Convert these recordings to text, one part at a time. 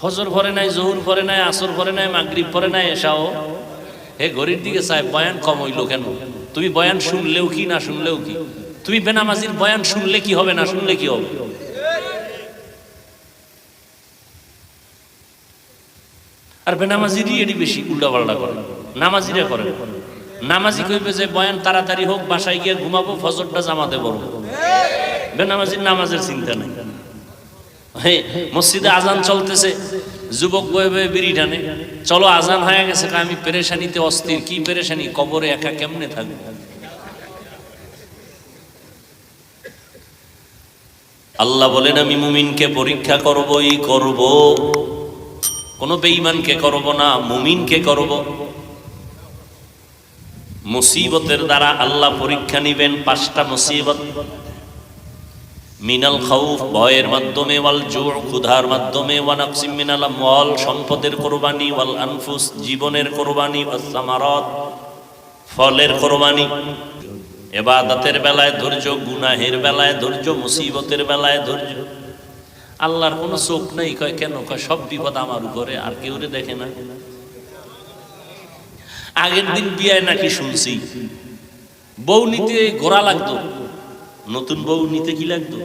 ফজর পরে নাই, জহুর পরে নাই, আসর পরে নাই, মাগরিব পরে নাই, এসাও। হে ঘড়ির দিকে চাই, বয়ান কম হইল কেন? তুমি বয়ান শুনলেও কি, না শুনলেও কি? তুমি বেনামাজির বয়ান শুনলে কি হবে, না শুনলে কি হবে? আর বেনামাজিরই এটি বেশি উল্টাপাল্টা করে। নামাজিরা করে। নামাজি কইবে যে, বয়ান তাড়াতাড়ি হোক, বাসায় গিয়ে ঘুমাবো, ফজরটা জামাতে পড়ব বেনামাজির নামাজের চিন্তা নেই। হে, মসজিদে আজান চলতেছে। যুবক বয়ে বয়ে বিড়ি টানে। চলো, আজান হয়ে গেছে আমি পেরেশানিতে অস্থির। কি পেরেশানি? কবরে একা কেমনে থাকব? আল্লাহ বলেন, আমি মুমিনকে পরীক্ষা করবই, করব। কোন বেঈমানকে করব না, মুমিনকে করব। মুসিবতের দ্বারা আল্লাহ পরীক্ষা নিবেন, পাঁচটা মুসিবত। মিনাল খাউফ, ভয়ের মাধ্যমে, ওয়াল জোর ক্ষুধার মাধ্যমে ওয়ানাকসিম মিনাল মল সম্পদের কোরবানি, ওয়াল আনফুস, জীবনের কোরবানি, ওয়াস সামারাত, ফলের কোরবানি, এবাদতের বেলায় ধৈর্য, গুনাহের বেলায় ধৈর্য, মুসিবতের বেলায় ধৈর্য। আল্লাহর কোনো চোখ নেই, কয়, কেন? কয়, সব বিপদ আমার উপরে, আর কেউ রে দেখে না। আগের দিন বিয়ায় নাকি শুনছি, বউ নিতে ঘোরা লাগতো নতুন বউ নিতে কি লাগতো?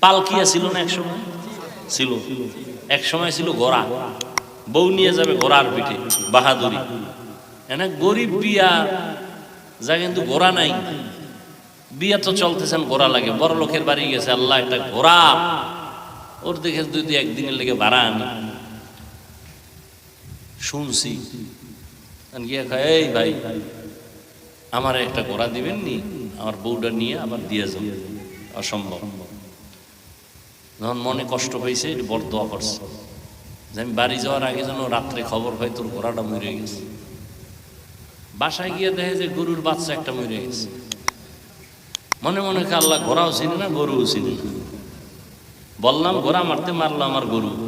পালকিয়া ছিল না এক সময়? ছিল। এক সময় ছিল ঘোড়া বউ নিয়ে যাবে ঘোড়ার পিঠে, বাহাদুরি। এনে গরিব বিয়া, যা কিন্তু ঘোড়া নাই। বিয়া তো চলতেছেন ঘোড়া লাগে। বড় লোকের বাড়ি গেছে, আল্লাহ একটা ঘোড়া। ওর দেখে দুই যদি একদিনের লেগে ভাড়া আনি। শুনছি। গিয়ে এই ভাই, আমার একটা ঘোড়া দিবেন নি আমার বউটা নিয়ে আবার দিয়ে যান অসম্ভব। যখন মনে কষ্ট হয়েছে, একটু বড় দোয়া করছে। যে আমি বাড়ি যাওয়ার আগে যেন রাত্রে খবর হয়, তোর ঘোড়াটা মরে গেছে। বাসায় গিয়ে দেখে যে গরুর বাচ্চা একটা মরে গেছে। মনে মনে আল্লাহ ঘোড়াও চিনি না, গরুও চিনি না। বললাম, ঘোড়া মারতে মারলো আমার গরু।